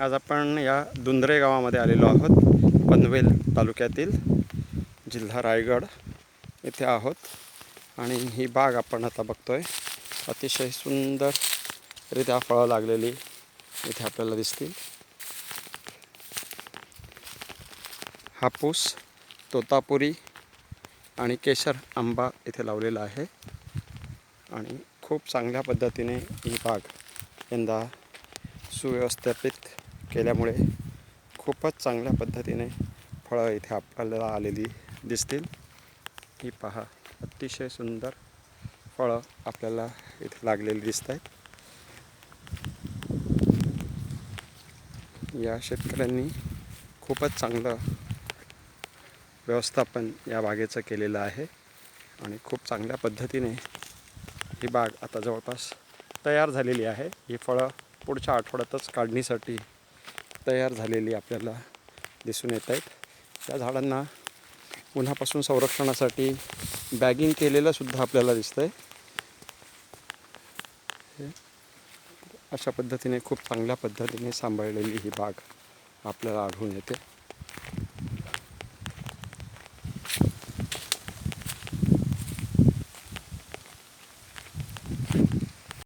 आज आपण या दुंदरे गावामध्ये आलेलो आहोत पनवेल तालुक्यातील जिल्हा रायगड येथे आहोत. आणि ही बाग आपण आता बघतो आहे अतिशय सुंदररित्या फळं लागलेली इथे आपल्याला दिसतील. हापूस तोतापुरी आणि केशर आंबा इथे लावलेला आहे. आणि खूप चांगल्या पद्धतीने ही बाग यंदा सुव्यवस्थापित केल्यामुळे खूपच चांगल्या पद्धतीने फळं इथे आपल्याला आलेली दिसतील. ही पहा अतिशय सुंदर फळं आपल्याला इथे लागलेली दिसत आहेत या शेतकऱ्यांनी खूपच चांगलं व्यवस्थापन या बागेचं केलेलं आहे आणि खूप चांगल्या पद्धतीने ही बाग आता जवळपास तयार झालेली आहे. ही फळं पुढच्या आठवड्यातच काढणीसाठी तयार झालेली आपल्याला दिसून येत आहेत. त्या झाडांना उन्हापासून संरक्षणासाठी बॅगिंग केलेलंसुद्धा आपल्याला दिसतं आहे अशा पद्धतीने खूप चांगल्या पद्धतीने सांभाळलेली ही बाग आपल्याला आढळून येते.